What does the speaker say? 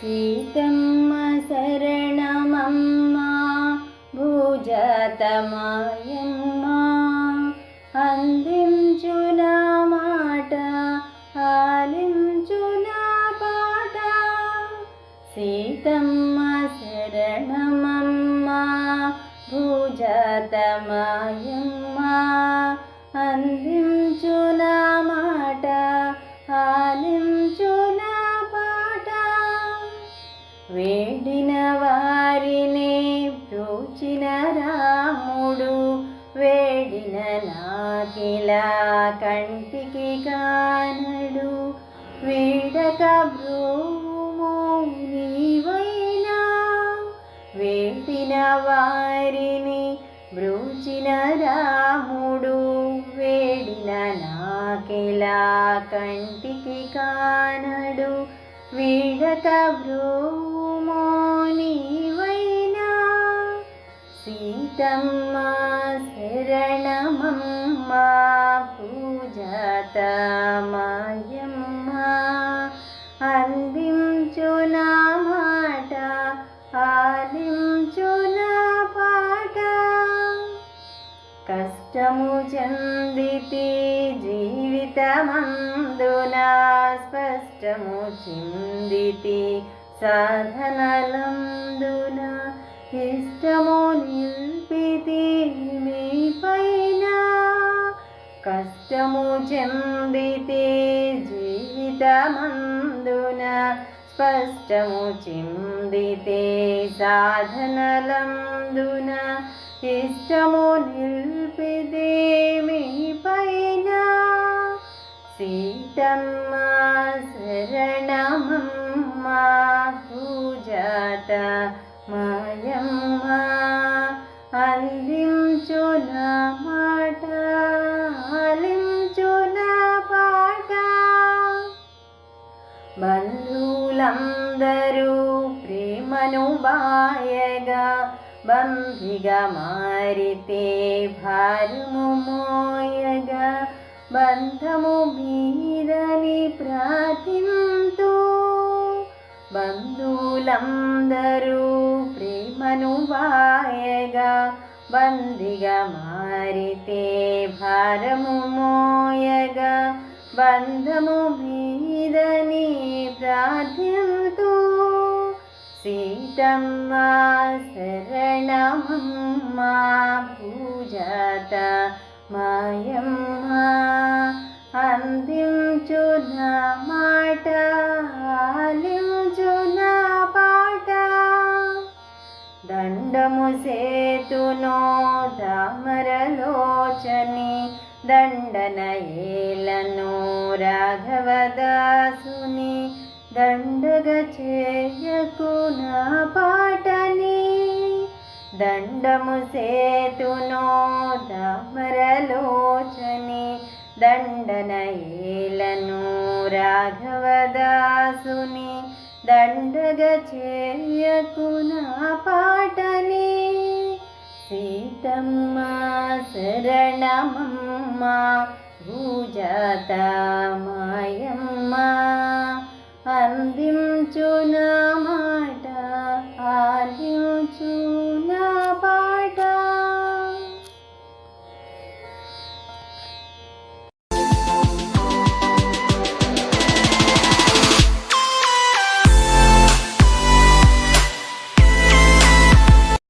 సీతమ్మ శరణమమ్మ భూజాతమాయమ్మ. నా మాట ఆలించు నా పాట. సీతమ్మ శరణమమ్మ భూజాతమాయమ్మ. అందించు వేడిన నాకిలా కంటికి కానడు. వేడక భ్రూము నీవైనా. వేడిన వారిని బ్రూచిన రాముడు. వేడిన నాకిలా కంటికి కానడు. వేడక భ్రూమో నీవైనా. సీతమ్మ శరణమమ్మ పూజాత మాయమ్మ అందించు నా మాట ఆలించు నా పాట. కష్టము చెందితి జీవితమందున స్పష్టము చిందితి సాధనలందున జీవితమందున స్పష్టము చిందితే సాధనలందున ఇష్టము నిల్పిదేమి పైన సీతమ్మ శరణమమ్మ పూజాత బంధువులందరూ ప్రేమను బాయగా బంధిగా మారితే భారము మోయగా బంధము మీదని ప్రార్థింతూ బంధువులందరూ ప్రేమను వాయగా బందిగా మారితే భారము మోయగా బంధము మీదని ప్రార్థింతూ సీతమ్మ శరణమమ్మ పూజాత మాయమ్మ అందించు నా మాట ఆలించు నా పాట. దండము సేతునో దామరలోచని దండన ఏలను రాఘవదాసుని దండగ చేయకు నా పాటని. దండము సేతునో దామరలోచని దండన ఏలను రాఘవదాసుని. దండగ చేయకు నా పాటని. సీతమ్మ శరణమమ్మ భూజాత